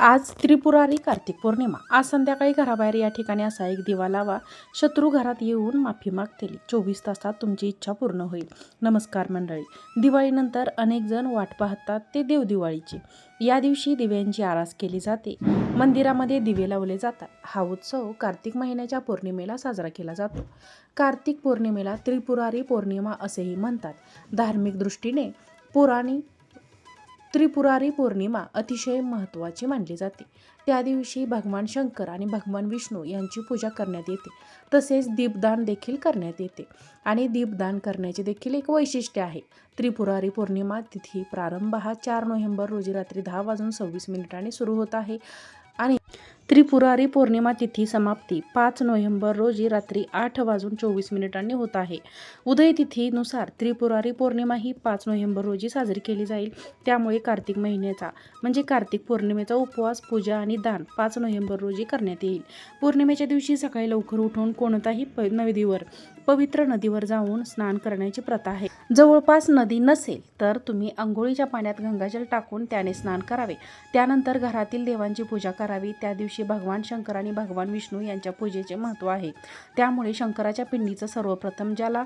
आज त्रिपुरारी कार्तिक पौर्णिमा. आज संध्याकाळी घराबाहेर या ठिकाणी असा एक दिवा लावा. शत्रू घरात येऊन माफी मागतील. चोवीस तासात तुमची इच्छा पूर्ण होईल. नमस्कार मंडळी. दिवाळीनंतर अनेक जण वाट पाहतात ते देवदिवाळीची या दिवशी दिव्यांची आरास केली जाते. मंदिरामध्ये दिवे लावले जातात. हा उत्सव कार्तिक महिन्याच्या पौर्णिमेला साजरा केला जातो. कार्तिक पौर्णिमेला त्रिपुरारी पौर्णिमा असेही म्हणतात. धार्मिक दृष्टीने पुराणी त्रिपुरारी पौर्णिमा अतिशय महत्त्वाची मानली जाते. त्या दिवशी भगवान शंकर आणि भगवान विष्णू यांची पूजा करण्यात येते. तसेच दीपदान देखील करण्यात येते. आणि दीपदान करण्याचे देखील एक वैशिष्ट्य आहे. त्रिपुरारी पौर्णिमा तिथी प्रारंभ हा चार नोव्हेंबर रोजी रात्री दहा वाजून सव्वीस मिनिटांनी सुरू होत आहे. त्रिपुरारी पौर्णिमा तिथी समाप्ती. पाच नोव्हेंबर रोजी रात्री आठ वाजून चोवीस मिनिटांनी होत आहे. उदय तिथीनुसार त्रिपुरारी पौर्णिमा ही पाच नोव्हेंबर रोजी साजरी केली जाईल. त्यामुळे कार्तिक महिन्याचा म्हणजे कार्तिक पौर्णिमेचा उपवास पूजा आणि दान पाच नोव्हेंबर रोजी करण्यात येईल. पौर्णिमेच्या दिवशी सकाळी लवकर उठून कोणताही प नदीवर पवित्र नदीवर जाऊन स्नान करण्याची प्रथा आहे. जवळपास नदी नसेल तर तुम्ही आंघोळीच्या पाण्यात गंगाजल टाकून त्याने स्नान करावे. त्यानंतर घरातील देवांची पूजा करावी. त्या दिवशी भगवान शंकर आणि भगवान विष्णू यांच्या पूजेचे महत्त्व आहे. त्यामुळे शंकराच्या पिंडीचं सर्वप्रथम ज्याला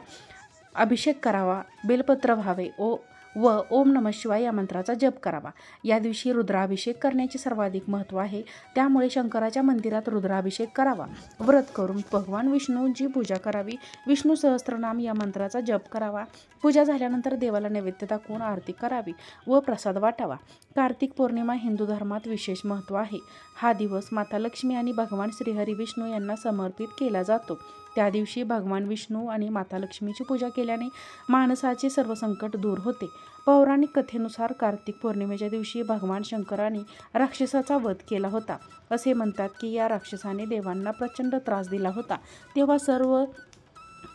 अभिषेक करावा बेलपत्र व्हावे ओ व ओम नम शिवाय या मंत्राचा जप करावा. या दिवशी रुद्राभिषेक करण्याचे सर्वाधिक महत्त्व आहे. त्यामुळे शंकराच्या मंदिरात रुद्राभिषेक करावा. व्रत करून भगवान विष्णूंची पूजा करावी. विष्णू सहस्त्रनाम या मंत्राचा जप करावा. पूजा झाल्यानंतर देवाला नैवेद्य दाखवून आरती करावी व प्रसाद वाटावा. कार्तिक पौर्णिमा हिंदू धर्मात विशेष महत्त्व आहे. हा दिवस माता लक्ष्मी आणि भगवान श्रीहरी विष्णू यांना समर्पित केला जातो. त्या दिवशी भगवान विष्णू आणि माता लक्ष्मीची पूजा केल्याने माणसाचे सर्व संकट दूर होते. पौराणिक कथेनुसार कार्तिक पौर्णिमेच्या दिवशी भगवान शंकराने राक्षसाचा वध केला होता. असे म्हणतात की या राक्षसाने देवांना प्रचंड त्रास दिला होता. तेव्हा सर्व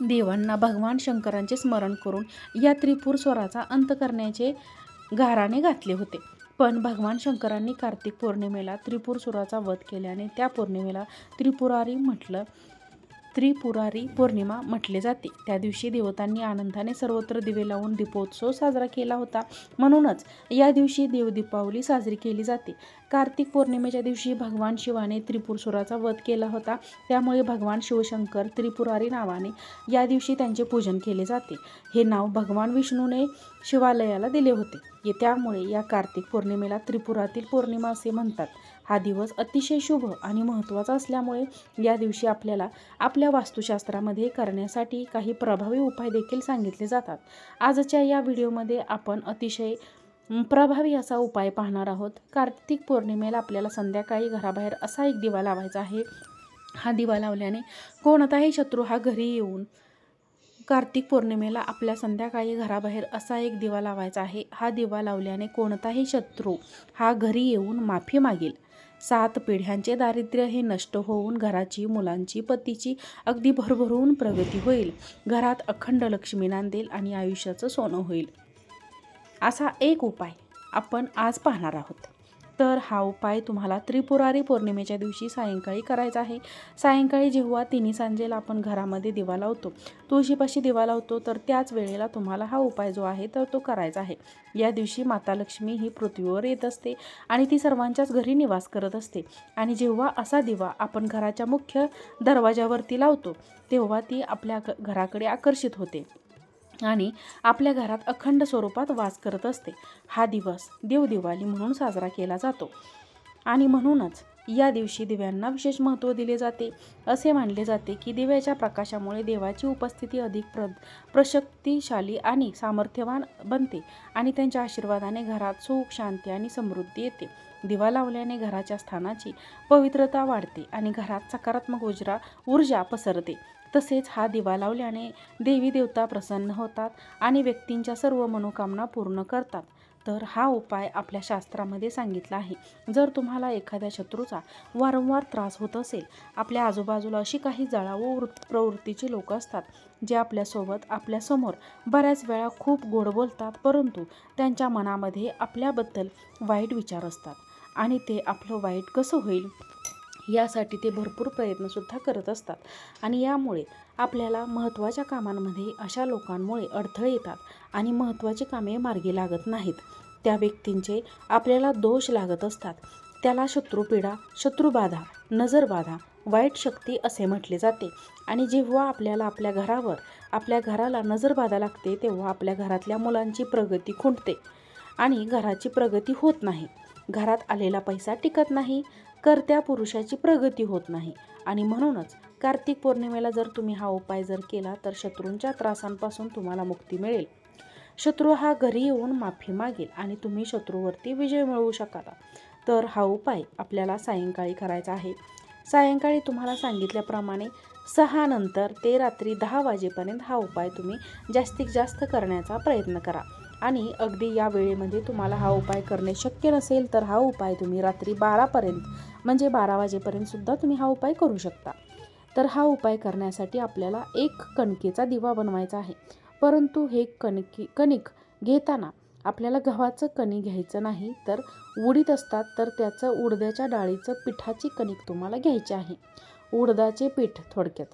देवांना भगवान शंकरांचे स्मरण करून या त्रिपुर स्वराचा अंत करण्याचे गाराने घातले होते. पण भगवान शंकरांनी कार्तिक पौर्णिमेला त्रिपुरसुराचा वध केल्याने त्या पौर्णिमेला त्रिपुरारी म्हटलं त्रिपुरारी पौर्णिमा म्हटले जाते. त्या दिवशी देवतांनी आनंदाने सर्वत्र दिवे लावून दीपोत्सव साजरा केला होता. म्हणूनच या दिवशी देव दीपावली साजरी केली जाते. कार्तिक पौर्णिमेच्या दिवशी भगवान शिवाने त्रिपुरसुराचा वध केला होता. त्यामुळे भगवान शिवशंकर त्रिपुरारी नावाने या दिवशी त्यांचे पूजन केले जाते. हे नाव भगवान विष्णूने शिवालयाला दिले होते. त्यामुळे या कार्तिक पौर्णिमेला त्रिपुरातील पौर्णिमा असे म्हणतात. हा दिवस अतिशय शुभ आणि महत्त्वाचा असल्यामुळे या दिवशी आपल्याला आपल्या वास्तुशास्त्रामध्ये करण्यासाठी काही प्रभावी उपाय देखील सांगितले जातात. आजच्या या व्हिडिओमध्ये आपण अतिशय प्रभावी असा उपाय पाहणार आहोत. कार्तिक पौर्णिमेला आपल्याला संध्याकाळी घराबाहेर असा एक दिवा लावायचा आहे. हा दिवा लावल्याने कोणताही शत्रू हा घरी येऊन कार्तिक पौर्णिमेला आपल्या संध्याकाळी घराबाहेर असा एक दिवा लावायचा आहे. हा दिवा लावल्याने कोणताही शत्रू हा घरी येऊन माफी मागेल. सात पिढ्यांचे दारिद्र्य हे नष्ट होऊन घराची मुलांची पतीची अगदी भरभरून प्रगती होईल. घरात अखंड लक्ष्मी नांदेल आणि आयुष्याचं सोनं होईल. असा एक उपाय आपण आज पाहणार आहोत. तर हा उपाय तुम्हाला त्रिपुरारी पौर्णिमेच्या दिवशी सायंकाळी करायचा आहे. सायंकाळी जेव्हा तिन्ही सांजेला आपण घरामध्ये दिवा लावतो तुळशीपाशी दिवा लावतो तर त्याच वेळेला तुम्हाला हा उपाय जो आहे तर तो करायचा आहे. या दिवशी माता लक्ष्मी ही पृथ्वीवर येत असते आणि ती सर्वांच्याच घरी निवास करत असते. आणि जेव्हा असा दिवा आपण घराच्या मुख्य दरवाजावरती लावतो तेव्हा ती आपल्या घराकडे आकर्षित होते. आणि आपल्या घरात अखंड स्वरूपात वास करत असते. हा दिवस देवदिवाळी म्हणून साजरा केला जातो. आणि म्हणूनच या दिवशी दिव्यांना विशेष महत्त्व दिले जाते. असे मानले जाते की दिव्याच्या प्रकाशामुळे देवाची उपस्थिती अधिक प्र प्रशक्तिशाली आणि सामर्थ्यवान बनते आणि त्यांच्या आशीर्वादाने घरात सुख शांती आणि समृद्धी येते. दिवा लावल्याने घराच्या स्थानाची पवित्रता वाढते आणि घरात सकारात्मक उजरा ऊर्जा पसरते. तसेच हा दिवा लावल्याने देवी देवता प्रसन्न होतात आणि व्यक्तींच्या सर्व मनोकामना पूर्ण करतात. तर हा उपाय आपल्या शास्त्रामध्ये सांगितला आहे. जर तुम्हाला एखाद्या शत्रूचा वारंवार त्रास होत असेल आपल्या आजूबाजूला अशी काही जळाऊ प्रवृत्तीची लोक असतात जे आपल्यासोबत आपल्यासमोर बऱ्याच वेळा खूप गोड बोलतात परंतु त्यांच्या मनामध्ये आपल्याबद्दल वाईट विचार असतात. आणि ते आपलं वाईट कसं होईल यासाठी ते भरपूर प्रयत्नसुद्धा करत असतात. आणि यामुळे आपल्याला महत्त्वाच्या कामांमध्ये अशा लोकांमुळे अडथळे येतात आणि महत्त्वाची कामे मार्गी लागत नाहीत. त्या व्यक्तींचे आपल्याला दोष लागत असतात. त्याला शत्रुपीडा शत्रुबाधा नजरबाधा वाईट शक्ती असे म्हटले जाते. आणि जेव्हा आपल्याला आपल्या घरावर आपल्या घराला नजरबाधा लागते तेव्हा आपल्या घरातल्या मुलांची प्रगती खुंटते आणि घराची प्रगती होत नाही. घरात आलेला पैसा टिकत नाही करत्या पुरुषाची प्रगती होत नाही. आणि म्हणूनच कार्तिक पौर्णिमेला जर तुम्ही हा उपाय जर केला तर शत्रूंच्या त्रासांपासून तुम्हाला मुक्ती मिळेल. शत्रू हा घरी येऊन माफी मागेल आणि तुम्ही शत्रूवरती विजय मिळवू शकाल. तर हा उपाय आपल्याला सायंकाळी करायचा आहे. सायंकाळी तुम्हाला सांगितल्याप्रमाणे सहा नंतर ते रात्री दहा वाजेपर्यंत हा उपाय तुम्ही जास्तीत जास्त करण्याचा प्रयत्न करा. आणि अगदी या वेळेमध्ये तुम्हाला हा उपाय करणे शक्य नसेल तर हा उपाय तुम्ही रात्री बारापर्यंत म्हणजे बारा वाजेपर्यंत सुद्धा तुम्ही हा उपाय करू शकता. तर हा उपाय करण्यासाठी आपल्याला एक कणकेचा दिवा बनवायचा आहे. परंतु हे कणकी कणिक घेताना आपल्याला गव्हाचं कणी घ्यायचं नाही तर उडीत असतात तर त्याचं उडद्याच्या डाळीचं पिठाची कणिक तुम्हाला घ्यायची आहे. उडदाचे पीठ थोडक्यात.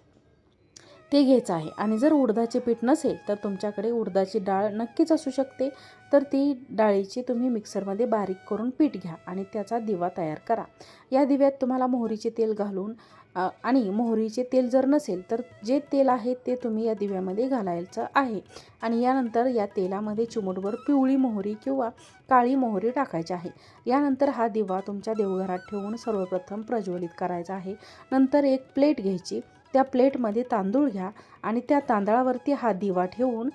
ते घ्यायचं आहे. आणि जर उडदाचे पीठ नसेल तर तुमच्याकडे उडदाची डाळ नक्कीच असू शकते. तर ती डाळीची तुम्ही मिक्सरमध्ये बारीक करून पीठ घ्या आणि त्याचा दिवा तयार करा. या दिव्यात तुम्हाला मोहरीचे तेल घालून आणि मोहरीचे तेल जर नसेल तर जे तेल आहे ते तुम्ही या दिव्यामध्ये घालायचं आहे. आणि यानंतर या तेलामध्ये चिमूटभर पिवळी मोहरी किंवा काळी मोहरी टाकायची आहे. यानंतर हा दिवा तुमच्या देवघरात ठेवून सर्वप्रथम प्रज्वलित करायचा आहे. नंतर एक प्लेट घ्यायची. त्या प्लेटमध्ये तांदूळ घ्या आणि त्या तांदळावरती हा दिवा ठेवून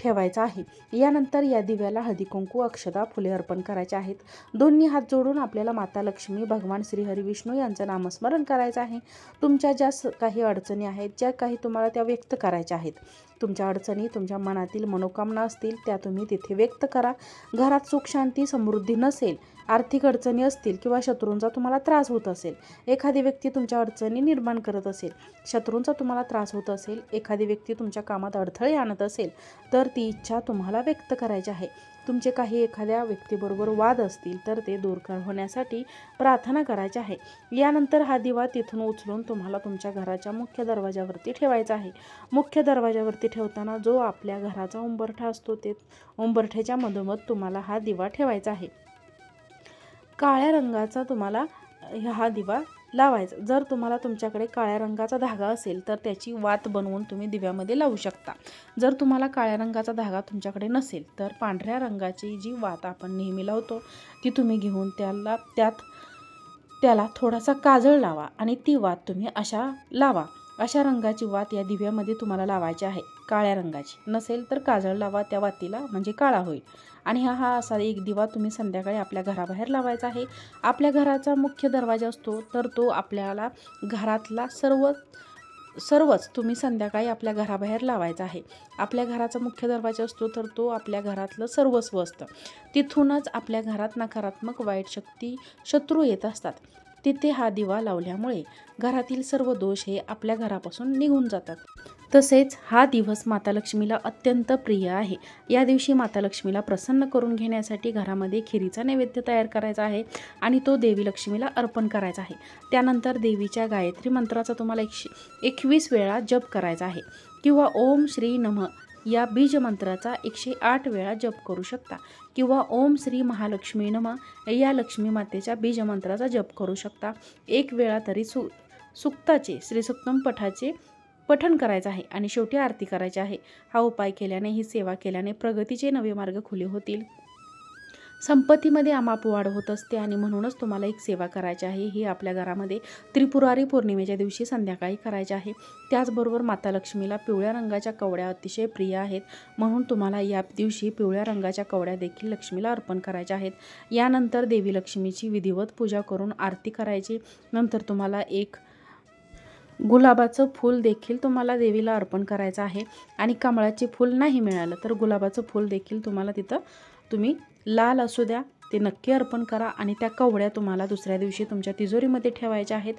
ठेवायचा आहे. यानंतर या दिव्याला हळदी कुंकू फुले अर्पण करायचे आहेत. दोन्ही हात जोडून आपल्याला माता लक्ष्मी भगवान श्री हरी विष्णू यांचं नामस्मरण करायचं आहे. तुमच्या ज्या स काही अडचणी आहेत ज्या काही तुम्हाला त्या व्यक्त करायच्या आहेत तुमच्या अडचणी तुमच्या मनातील मनोकामना असतील त्या तुम्ही तिथे व्यक्त करा. घरात सुख शांती समृद्धी नसेल आर्थिक अडचणी असतील किंवा शत्रूंचा तुम्हाला त्रास होत असेल एखादी व्यक्ती तुमच्या अडचणी निर्माण करत असेल शत्रूंचा तुम्हाला त्रास होत असेल एखादी व्यक्ती तुमच्या कामात अडथळे आणत असेल तर ती इच्छा तुम्हाला व्यक्त करायची आहे. तुमचे काही एखाद्या व्यक्तीबरोबर वाद असतील तर ते दूर कर होण्यासाठी प्रार्थना करायची आहे. यानंतर हा दिवा तिथून उचलून तुम्हाला तुमच्या घराच्या मुख्य दरवाजावरती ठेवायचा आहे. मुख्य दरवाजावरती ठेवताना जो आपल्या घराचा उंबरठा असतो ते उंबरठ्याच्या मधोमध तुम्हाला हा दिवा ठेवायचा आहे. काळ्या रंगाचा तुम्हाला हा दिवा लावायचा. जर तुम्हाला तुमच्याकडे काळ्या रंगाचा धागा असेल तर त्याची वात बनवून तुम्ही दिव्यामध्ये लावू शकता. जर तुम्हाला काळ्या रंगाचा धागा तुमच्याकडे नसेल तर पांढऱ्या रंगाची जी वात आपण नेहमी लावतो ती तुम्ही घेऊन त्याला त्यात त्याला थोडासा काजळ लावा आणि ती वात तुम्ही अशा लावा. अशा रंगाची वात या दिव्यामध्ये तुम्हाला लावायची आहे काळ्या रंगाची. नसेल तर काजळ लावा त्या वातीला म्हणजे काळा होईल. आणि हा हा असा एक दिवा तुम्ही संध्याकाळी आपल्या घराबाहेर लावायचा आहे. आपल्या घराचा मुख्य दरवाजा असतो तर तो आपल्याला घरातला सर्व सर्वच तुम्ही संध्याकाळी आपल्या घराबाहेर लावायचा आहे. आपल्या घराचा मुख्य दरवाजा असतो तर तो आपल्या घरातलं सर्वस्व असतं. तिथूनच आपल्या घरात नकारात्मक वाईट शक्ती शत्रू येत असतात. तिथे हा दिवा लावल्यामुळे घरातील सर्व दोष हे आपल्या घरापासून निघून जातात. तसेच हा दिवस माता लक्ष्मीला अत्यंत प्रिय आहे. या दिवशी माता लक्ष्मीला प्रसन्न करून घेण्यासाठी घरामध्ये खिरीचा नैवेद्य तयार करायचा आहे आणि तो देवी लक्ष्मीला अर्पण करायचा आहे. त्यानंतर देवीच्या गायत्री मंत्राचा तुम्हाला एकशे एकवीस वेळा जप करायचा आहे किंवा ओम श्री नम या बीज मंत्राचा एकशे आठ वेळा जप करू शकता किंवा ओम श्री महालक्ष्मी नम या लक्ष्मी मातेच्या बीज मंत्राचा जप करू शकता. एक वेळा तरी सु सुक्ताचे श्रीसुक्तम पठाचे पठण करायचं आहे आणि शेवटी आरती करायची आहे. हा उपाय केल्याने ही सेवा केल्याने प्रगतीचे नवे मार्ग खुले होतील. संपत्तीमध्ये आमाप वाढ होत असते आणि म्हणूनच तुम्हाला एक सेवा करायची आहे. ही आपल्या घरामध्ये त्रिपुरारी पौर्णिमेच्या दिवशी संध्याकाळी करायची आहे. त्याचबरोबर माता लक्ष्मीला पिवळ्या रंगाच्या कवड्या अतिशय प्रिय आहेत. म्हणून तुम्हाला या दिवशी पिवळ्या रंगाच्या कवड्या देखील लक्ष्मीला अर्पण करायच्या आहेत. यानंतर देवी लक्ष्मीची विधिवत पूजा करून आरती करायची. नंतर तुम्हाला एक गुलाबाचं फूल देखील तुम्हाला देवीला अर्पण करायचं आहे आणि कमळाचे फूल नाही मिळालं तर गुलाबाचं फूल देखील तुम्हाला तिथं तुम्ही लाल असू द्या ते नक्की अर्पण करा आणि त्या कवड्या तुम्हाला दुसऱ्या दिवशी तुमच्या तिजोरीमध्ये ठेवायच्या आहेत.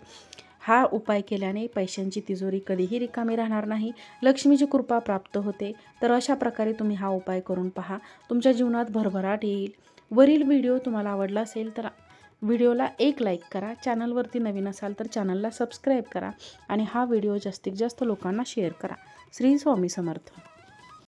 हा उपाय केल्याने पैशांची तिजोरी कधीही रिकामी राहणार नाही. लक्ष्मीची कृपा प्राप्त होते. तर अशा प्रकारे तुम्ही हा उपाय करून पहा. तुमच्या जीवनात भरभराट येईल. वरील व्हिडिओ तुम्हाला आवडला असेल तर व्हिडिओला एक लाईक करा. चॅनलवरती नवीन असाल तर चॅनलला सबस्क्राईब करा आणि हा व्हिडिओ जास्तीत जास्त लोकांना शेअर करा. श्री स्वामी समर्थ.